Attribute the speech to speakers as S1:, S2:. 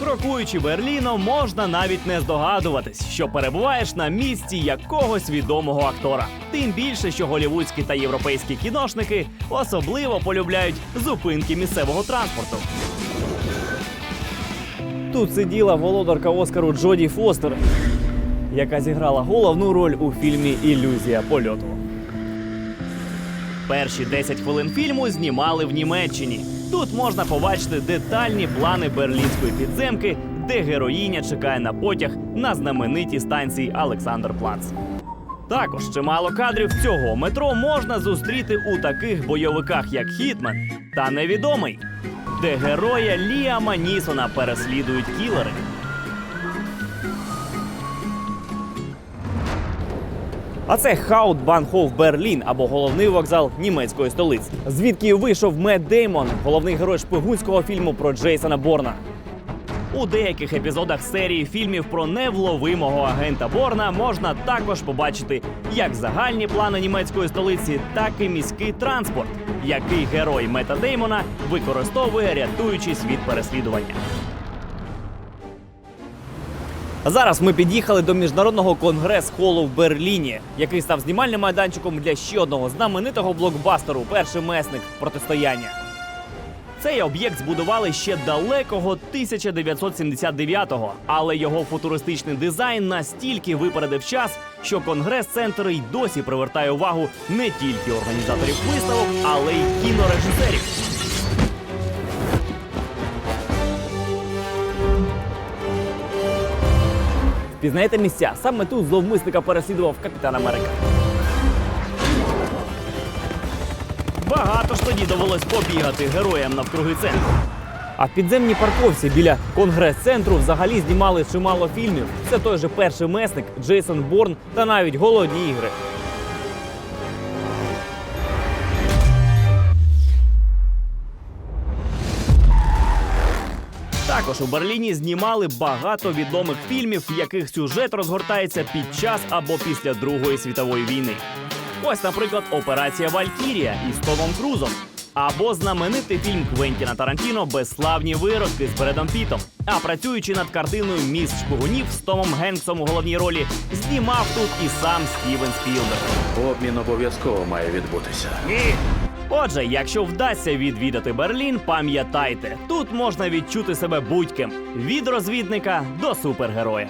S1: Крокуючи Берліном, можна навіть не здогадуватись, що перебуваєш на місці якогось відомого актора. Тим більше, що голівудські та європейські кіношники особливо полюбляють зупинки місцевого транспорту. Тут сиділа володарка Оскару Джоді Фостер, яка зіграла головну роль у фільмі Ілюзія польоту. Перші 10 хвилин фільму знімали в Німеччині. Тут можна побачити детальні плани берлінської підземки, де героїня чекає на потяг на знаменитій станції Олександр Плац. Також чимало кадрів цього метро можна зустріти у таких бойовиках, як Хітмен та Невідомий, де героя Ліама Нісона переслідують кілери. А це Хаутбанхоф Берлін або головний вокзал німецької столиці, звідки вийшов Мед Деймон, головний герой шпигунського фільму про Джейсона Борна. У деяких епізодах серії фільмів про невловимого агента Борна можна також побачити як загальні плани німецької столиці, так і міський транспорт, який герой Мета Деймона використовує, рятуючись від переслідування. Зараз ми під'їхали до міжнародного конгрес-холу в Берліні, який став знімальним майданчиком для ще одного знаменитого блокбастеру Перший месник протистояння. Цей об'єкт збудували ще далекого 1979-го, але його футуристичний дизайн настільки випередив час, що конгрес-центр й досі привертає увагу не тільки організаторів виставок, але й кінорежисерів. Пізнаєте місця? Саме тут зловмисника переслідував капітан Америка. Багато ж тоді довелось побігати героям навкруги центру. А в підземній парковці біля конгрес-центру взагалі знімали чимало фільмів. Це той же перший месник, Джейсон Борн та навіть голодні ігри. Також у Берліні знімали багато відомих фільмів, в яких сюжет розгортається під час або після Другої світової війни. Ось, наприклад, Операція Валькірія із Томом Крузом. Або знаменитий фільм Квентіна Тарантіно Безславні виродки з Бредом Пітом. А працюючи над картиною Міст шпигунів з Томом Генксом у головній ролі, знімав тут і сам Стівен Спілберг.
S2: Обмін обов'язково має відбутися.
S1: Ні. Отже, якщо вдасться відвідати Берлін, пам'ятайте, тут можна відчути себе будь-ким від розвідника до супергероя.